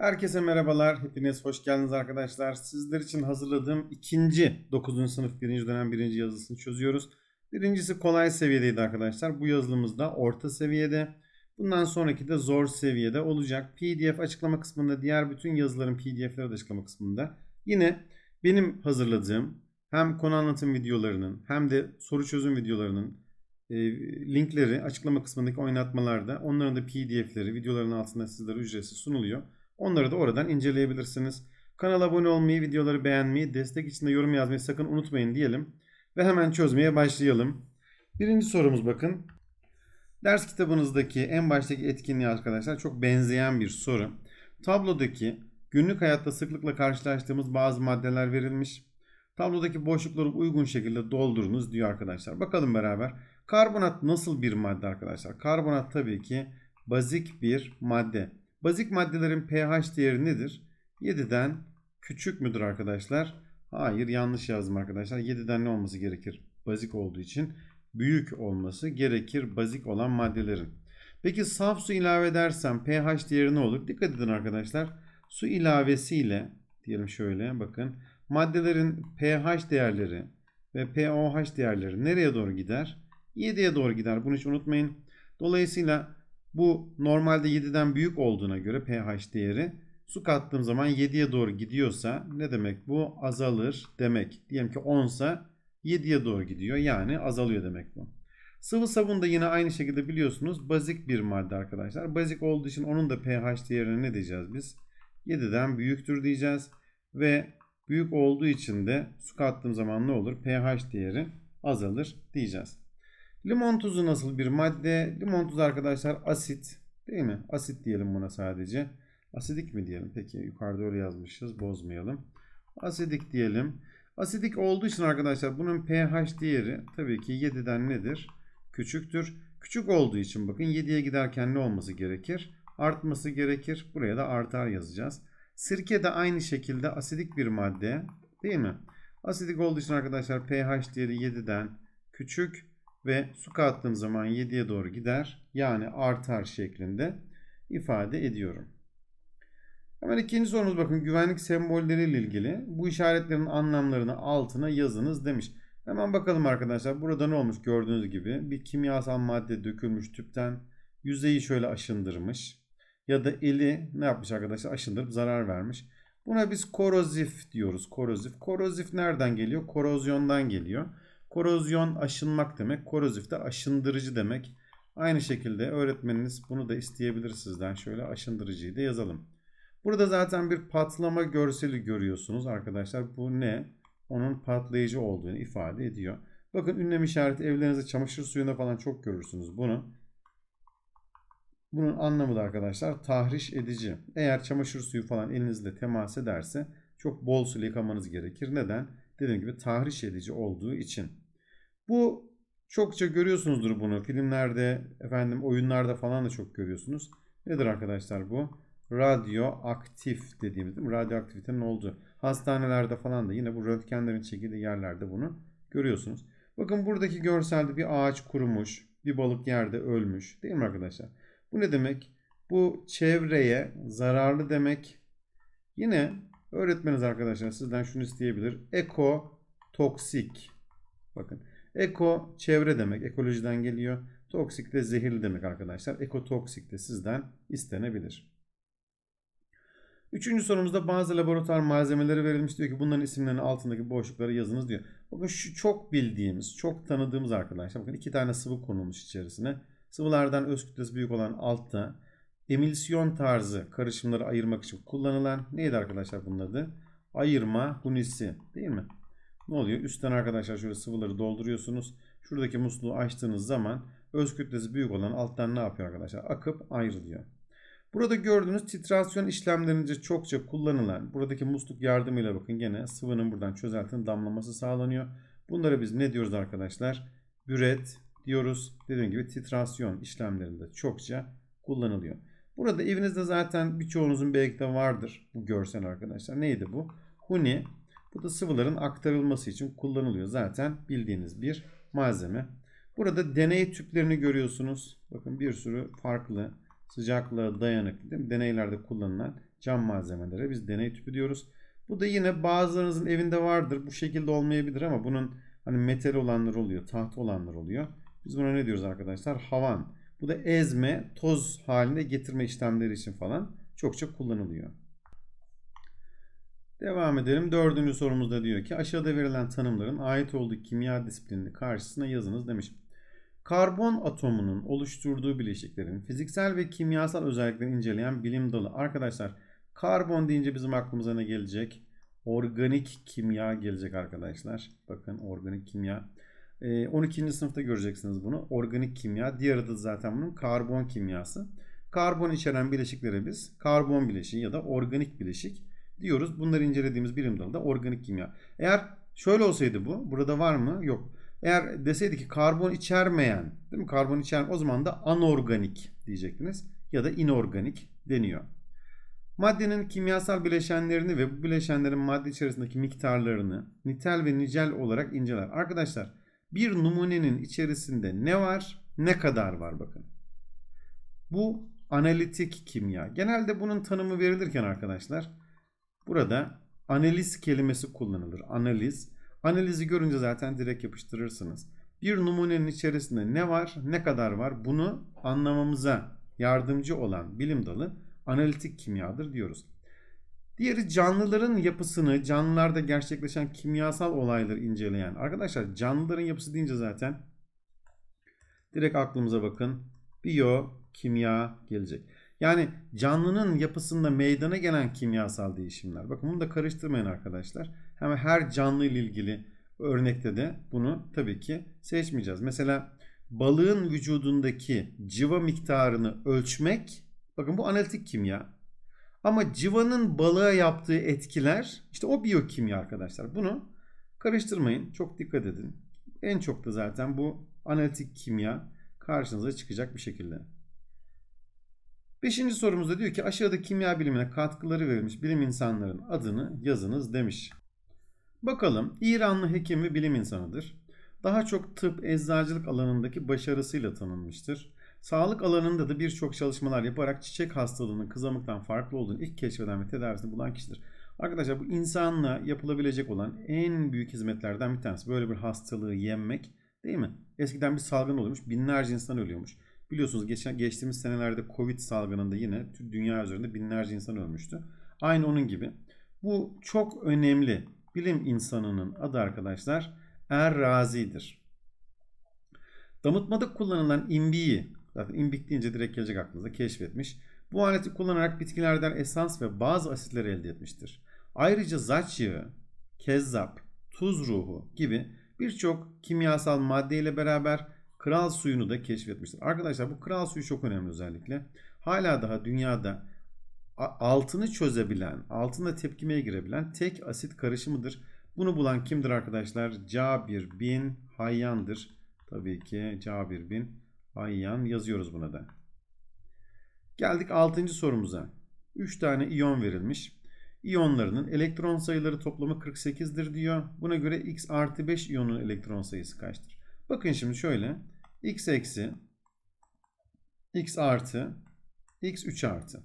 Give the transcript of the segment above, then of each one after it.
Herkese merhabalar. Hepiniz hoş geldiniz arkadaşlar. Sizler için hazırladığım ikinci 9. sınıf 1. dönem 1. yazısını çözüyoruz. Birincisi kolay seviyedeydi arkadaşlar. Bu yazılımız da orta seviyede. Bundan sonraki de zor seviyede olacak. PDF açıklama kısmında diğer bütün yazıların PDF'leri de açıklama kısmında. Yine benim hazırladığım hem konu anlatım videolarının hem de soru çözüm videolarının e, linkleri açıklama kısmındaki oynatmalarda onların da PDF'leri videoların altında sizlere ücretsiz sunuluyor. Onları da oradan inceleyebilirsiniz. Kanala abone olmayı, videoları beğenmeyi, destek için de yorum yazmayı sakın unutmayın diyelim. Ve hemen çözmeye başlayalım. Birinci sorumuz bakın. Ders kitabınızdaki en baştaki etkinliği arkadaşlar çok benzeyen bir soru. Tablodaki günlük hayatta sıklıkla karşılaştığımız bazı maddeler verilmiş. Tablodaki boşlukları uygun şekilde doldurunuz diyor arkadaşlar. Bakalım beraber. Karbonat nasıl bir madde arkadaşlar? Karbonat tabii ki bazik bir madde. Bazik maddelerin pH değeri nedir? 7'den küçük müdür arkadaşlar? Hayır yanlış yazdım arkadaşlar. 7'den ne olması gerekir? Bazik olduğu için büyük olması gerekir bazik olan maddelerin. Peki saf su ilave edersem pH değeri ne olur? Dikkat edin arkadaşlar. Su ilavesiyle diyelim şöyle bakın. Maddelerin pH değerleri ve pOH değerleri nereye doğru gider? 7'ye doğru gider. Bunu hiç unutmayın. Dolayısıyla bu normalde 7'den büyük olduğuna göre pH değeri su kattığım zaman 7'ye doğru gidiyorsa ne demek bu? Azalır demek. Diyelim ki 10 ise 7'ye doğru gidiyor. Yani azalıyor demek bu. Sıvı sabun da yine aynı şekilde biliyorsunuz bazik bir madde arkadaşlar. Bazik olduğu için onun da pH değerine ne diyeceğiz biz? 7'den büyüktür diyeceğiz. Ve büyük olduğu için de su kattığım zaman ne olur? pH değeri azalır diyeceğiz. Limon tuzu nasıl bir madde? Limon tuzu arkadaşlar asit değil mi? Asit diyelim buna sadece. Asidik mi diyelim? Peki yukarıda öyle yazmışız. Bozmayalım. Asidik diyelim. Asidik olduğu için arkadaşlar bunun pH değeri tabii ki 7'den nedir? Küçüktür. Küçük olduğu için bakın 7'ye giderken ne olması gerekir? Artması gerekir. Buraya da artar yazacağız. Sirke de aynı şekilde asidik bir madde değil mi? Asidik olduğu için arkadaşlar pH değeri 7'den küçük ve su kattığım zaman 7'ye doğru gider. Yani artar şeklinde ifade ediyorum. Hemen ikinci sorumuz bakın güvenlik sembolleriyle ilgili. Bu işaretlerin anlamlarını altına yazınız demiş. Hemen bakalım arkadaşlar. Burada ne olmuş gördüğünüz gibi bir kimyasal madde dökülmüş tüpten yüzeyi şöyle aşındırmış. Ya da eli ne yapmış arkadaşlar aşındırıp zarar vermiş. Buna biz korozif diyoruz. Korozif. Korozif nereden geliyor? Korozyondan geliyor. Korozyon aşınmak demek. Korozif de aşındırıcı demek. Aynı şekilde öğretmeniniz bunu da isteyebilir sizden. Şöyle aşındırıcıyı da yazalım. Burada zaten bir patlama görseli görüyorsunuz arkadaşlar. Bu ne? Onun patlayıcı olduğunu ifade ediyor. Bakın ünlem işareti evlerinizde çamaşır suyunda falan çok görürsünüz bunu. Bunun anlamı da arkadaşlar tahriş edici. Eğer çamaşır suyu falan elinizle temas ederse çok bol su yıkamanız gerekir. Neden? Dediğim gibi tahriş edici olduğu için. Bu çokça görüyorsunuzdur bunu. Filmlerde, efendim oyunlarda falan da çok görüyorsunuz. Nedir arkadaşlar bu? Radyoaktif dediğimiz değil mi? Radyoaktivitenin olduğu. Hastanelerde falan da yine bu röntgenlerin çekildiği yerlerde bunu görüyorsunuz. Bakın buradaki görselde bir ağaç kurumuş, bir balık yerde ölmüş. Değil mi arkadaşlar? Bu ne demek? Bu çevreye zararlı demek. Yine öğretmeniz arkadaşlar sizden şunu isteyebilir. Eko toksik. Bakın eko çevre demek. Ekolojiden geliyor. Toksik de zehirli demek arkadaşlar. Ekotoksik de sizden istenebilir. Üçüncü sorumuzda bazı laboratuvar malzemeleri verilmiş. Diyor ki bunların isimlerinin altındaki boşlukları yazınız diyor. Bakın şu çok bildiğimiz, çok tanıdığımız arkadaşlar. Bakın iki tane sıvı konulmuş içerisine. Sıvılardan öz kütlesi büyük olan altta emilsiyon tarzı karışımları ayırmak için kullanılan neydi arkadaşlar bunun adı? Ayırma hunisi değil mi? Ne oluyor? Üstten arkadaşlar şöyle sıvıları dolduruyorsunuz. Şuradaki musluğu açtığınız zaman öz kütlesi büyük olan alttan ne yapıyor arkadaşlar? Akıp ayrılıyor. Burada gördüğünüz titrasyon işlemlerince çokça kullanılan buradaki musluk yardımıyla bakın gene sıvının buradan çözeltinin damlaması sağlanıyor. Bunlara biz ne diyoruz arkadaşlar? Büret diyoruz. Dediğim gibi titrasyon işlemlerinde çokça kullanılıyor. Burada evinizde zaten birçoğunuzun belki de vardır bu görsel arkadaşlar. Neydi bu? Huni. Bu da sıvıların aktarılması için kullanılıyor. Zaten bildiğiniz bir malzeme. Burada deney tüplerini görüyorsunuz. Bakın bir sürü farklı sıcaklığa dayanıklı değil mi? deneylerde kullanılan cam malzemelere biz deney tüpü diyoruz. Bu da yine bazılarınızın evinde vardır. Bu şekilde olmayabilir ama bunun hani metal olanlar oluyor, tahta olanlar oluyor. Biz buna ne diyoruz arkadaşlar? Havan. Bu da ezme, toz haline getirme işlemleri için falan çokça kullanılıyor. Devam edelim. Dördüncü sorumuzda diyor ki aşağıda verilen tanımların ait olduğu kimya disiplinini karşısına yazınız demiş. Karbon atomunun oluşturduğu bileşiklerin fiziksel ve kimyasal özelliklerini inceleyen bilim dalı. Arkadaşlar karbon deyince bizim aklımıza ne gelecek? Organik kimya gelecek arkadaşlar. Bakın organik kimya. 12. Ee, sınıfta göreceksiniz bunu. Organik kimya. Diğer adı zaten bunun karbon kimyası. Karbon içeren bileşiklere biz karbon bileşiği ya da organik bileşik diyoruz. Bunları incelediğimiz bilim dalı da organik kimya. Eğer şöyle olsaydı bu, burada var mı? Yok. Eğer deseydi ki karbon içermeyen, değil mi? Karbon içeren o zaman da anorganik diyecektiniz ya da inorganik deniyor. Maddenin kimyasal bileşenlerini ve bu bileşenlerin madde içerisindeki miktarlarını nitel ve nicel olarak inceler. Arkadaşlar bir numunenin içerisinde ne var, ne kadar var bakın. Bu analitik kimya. Genelde bunun tanımı verilirken arkadaşlar burada analiz kelimesi kullanılır. Analiz. Analizi görünce zaten direkt yapıştırırsınız. Bir numunenin içerisinde ne var, ne kadar var bunu anlamamıza yardımcı olan bilim dalı analitik kimyadır diyoruz. Diğeri canlıların yapısını, canlılarda gerçekleşen kimyasal olayları inceleyen. Arkadaşlar canlıların yapısı deyince zaten direkt aklımıza bakın. Biyo, kimya gelecek. Yani canlının yapısında meydana gelen kimyasal değişimler. Bakın bunu da karıştırmayın arkadaşlar. Hemen her canlı ile ilgili örnekte de bunu tabii ki seçmeyeceğiz. Mesela balığın vücudundaki civa miktarını ölçmek bakın bu analitik kimya. Ama civanın balığa yaptığı etkiler işte o biyokimya arkadaşlar. Bunu karıştırmayın. Çok dikkat edin. En çok da zaten bu analitik kimya karşınıza çıkacak bir şekilde. Beşinci sorumuzda diyor ki aşağıda kimya bilimine katkıları verilmiş bilim insanların adını yazınız demiş. Bakalım İranlı hekim ve bilim insanıdır. Daha çok tıp, eczacılık alanındaki başarısıyla tanınmıştır. Sağlık alanında da birçok çalışmalar yaparak çiçek hastalığının kızamıktan farklı olduğunu ilk keşfeden ve tedavisini bulan kişidir. Arkadaşlar bu insanla yapılabilecek olan en büyük hizmetlerden bir tanesi. Böyle bir hastalığı yenmek değil mi? Eskiden bir salgın oluyormuş. Binlerce insan ölüyormuş. Biliyorsunuz geçen geçtiğimiz senelerde Covid salgınında yine dünya üzerinde binlerce insan ölmüştü. Aynı onun gibi. Bu çok önemli bilim insanının adı arkadaşlar Er Razi'dir. Damıtmada kullanılan imbiyi Zaten imbik deyince direkt gelecek aklınıza keşfetmiş. Bu aleti kullanarak bitkilerden esans ve bazı asitleri elde etmiştir. Ayrıca zaç yağı, kezzap, tuz ruhu gibi birçok kimyasal madde ile beraber kral suyunu da keşfetmiştir. Arkadaşlar bu kral suyu çok önemli özellikle. Hala daha dünyada altını çözebilen, altında tepkimeye girebilen tek asit karışımıdır. Bunu bulan kimdir arkadaşlar? Cabir bin Hayyan'dır. Tabii ki Cabir bin Ayyan yazıyoruz buna da. Geldik 6. sorumuza. 3 tane iyon verilmiş. İyonlarının elektron sayıları toplamı 48'dir diyor. Buna göre x artı 5 iyonun elektron sayısı kaçtır? Bakın şimdi şöyle. x eksi x artı x 3 artı.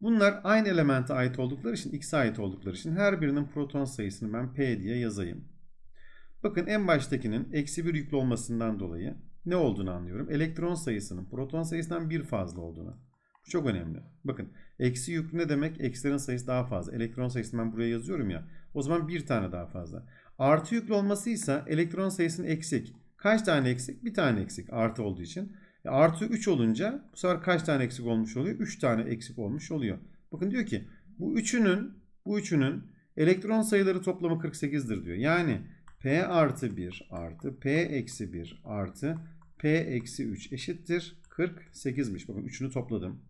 Bunlar aynı elemente ait oldukları için x'e ait oldukları için her birinin proton sayısını ben p diye yazayım. Bakın en baştakinin eksi 1 yüklü olmasından dolayı ne olduğunu anlıyorum. Elektron sayısının proton sayısından bir fazla olduğunu. Bu çok önemli. Bakın eksi yüklü ne demek? Eksilerin sayısı daha fazla. Elektron sayısını ben buraya yazıyorum ya. O zaman bir tane daha fazla. Artı yüklü olmasıysa elektron sayısının eksik. Kaç tane eksik? Bir tane eksik artı olduğu için. E artı 3 olunca bu sefer kaç tane eksik olmuş oluyor? 3 tane eksik olmuş oluyor. Bakın diyor ki bu üçünün bu üçünün elektron sayıları toplamı 48'dir diyor. Yani P artı 1 artı P eksi 1 artı P eksi 3 eşittir 48'miş. Bakın 3'ünü topladım.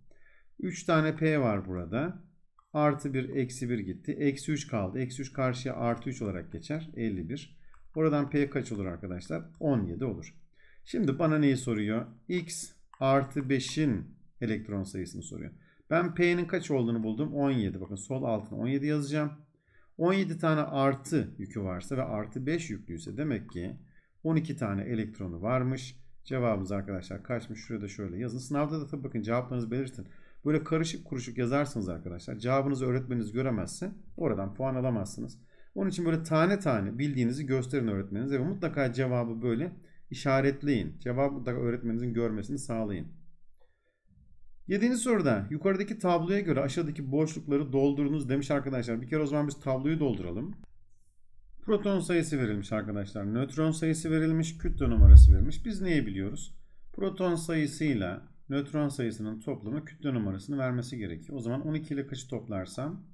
3 tane P var burada. Artı 1 eksi 1 gitti. Eksi 3 kaldı. Eksi 3 karşıya artı 3 olarak geçer. 51. Oradan P kaç olur arkadaşlar? 17 olur. Şimdi bana neyi soruyor? X artı 5'in elektron sayısını soruyor. Ben P'nin kaç olduğunu buldum. 17. Bakın sol altına 17 yazacağım. 17 tane artı yükü varsa ve artı 5 yüklüyse demek ki 12 tane elektronu varmış. Cevabımız arkadaşlar kaçmış? Şurada şöyle yazın. Sınavda da tabii bakın cevaplarınızı belirtin. Böyle karışık kuruşuk yazarsınız arkadaşlar. Cevabınızı öğretmeniniz göremezse oradan puan alamazsınız. Onun için böyle tane tane bildiğinizi gösterin öğretmeninize ve mutlaka cevabı böyle işaretleyin. Cevabı mutlaka öğretmeninizin görmesini sağlayın. Yedinci soruda yukarıdaki tabloya göre aşağıdaki boşlukları doldurunuz demiş arkadaşlar. Bir kere o zaman biz tabloyu dolduralım. Proton sayısı verilmiş arkadaşlar. Nötron sayısı verilmiş. Kütle numarası verilmiş. Biz neyi biliyoruz? Proton sayısıyla nötron sayısının toplamı kütle numarasını vermesi gerekiyor. O zaman 12 ile kaçı toplarsam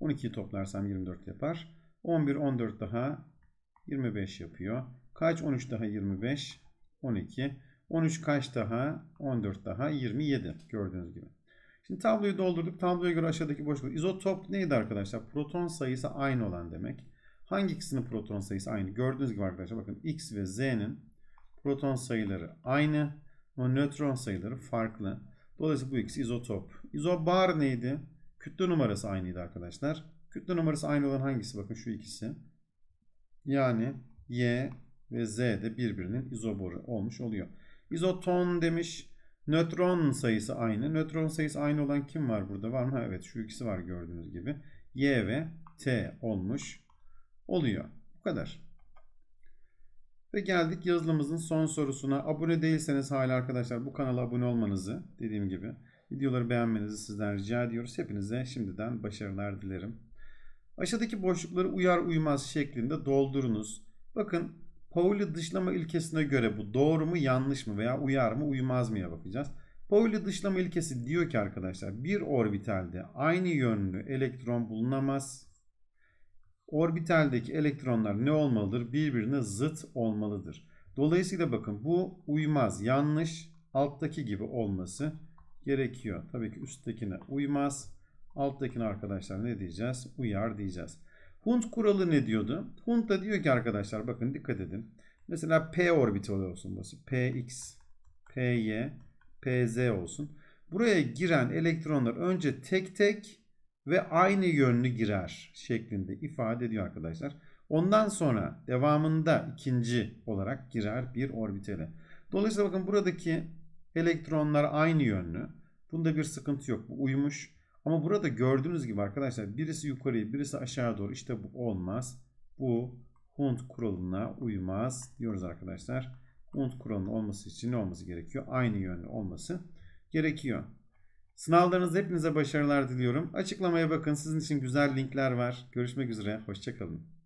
12'yi toplarsam 24 yapar. 11, 14 daha 25 yapıyor. Kaç 13 daha 25? 12. 13 kaç daha? 14 daha 27 gördüğünüz gibi. Şimdi tabloyu doldurduk. Tabloya göre aşağıdaki boşluk. İzotop neydi arkadaşlar? Proton sayısı aynı olan demek. Hangi ikisinin proton sayısı aynı? Gördüğünüz gibi arkadaşlar bakın X ve Z'nin proton sayıları aynı ama nötron sayıları farklı. Dolayısıyla bu ikisi izotop. İzobar neydi? Kütle numarası aynıydı arkadaşlar. Kütle numarası aynı olan hangisi? Bakın şu ikisi. Yani Y ve Z de birbirinin izoboru olmuş oluyor. İzoton demiş. Nötron sayısı aynı. Nötron sayısı aynı olan kim var burada? Var mı? Evet şu ikisi var gördüğünüz gibi. Y ve T olmuş oluyor. Bu kadar. Ve geldik yazılımımızın son sorusuna. Abone değilseniz hala arkadaşlar bu kanala abone olmanızı dediğim gibi videoları beğenmenizi sizden rica ediyoruz. Hepinize şimdiden başarılar dilerim. Aşağıdaki boşlukları uyar uymaz şeklinde doldurunuz. Bakın Pauli dışlama ilkesine göre bu doğru mu yanlış mı veya uyar mı uymaz mıya bakacağız. Pauli dışlama ilkesi diyor ki arkadaşlar bir orbitalde aynı yönlü elektron bulunamaz. Orbitaldeki elektronlar ne olmalıdır? Birbirine zıt olmalıdır. Dolayısıyla bakın bu uymaz, yanlış, alttaki gibi olması gerekiyor. Tabii ki üsttekine uymaz. Alttakine arkadaşlar ne diyeceğiz? Uyar diyeceğiz. Hund kuralı ne diyordu? Hund da diyor ki arkadaşlar bakın dikkat edin. Mesela P orbitali olsun burası. Px, Py, Pz olsun. Buraya giren elektronlar önce tek tek ve aynı yönlü girer şeklinde ifade ediyor arkadaşlar. Ondan sonra devamında ikinci olarak girer bir orbitale. Dolayısıyla bakın buradaki elektronlar aynı yönlü. Bunda bir sıkıntı yok. Bu uymuş. Ama burada gördüğünüz gibi arkadaşlar birisi yukarıya birisi aşağı doğru işte bu olmaz. Bu Hund kuralına uymaz diyoruz arkadaşlar. Hund kuralının olması için ne olması gerekiyor? Aynı yönlü olması gerekiyor. Sınavlarınızda hepinize başarılar diliyorum. Açıklamaya bakın. Sizin için güzel linkler var. Görüşmek üzere. Hoşçakalın.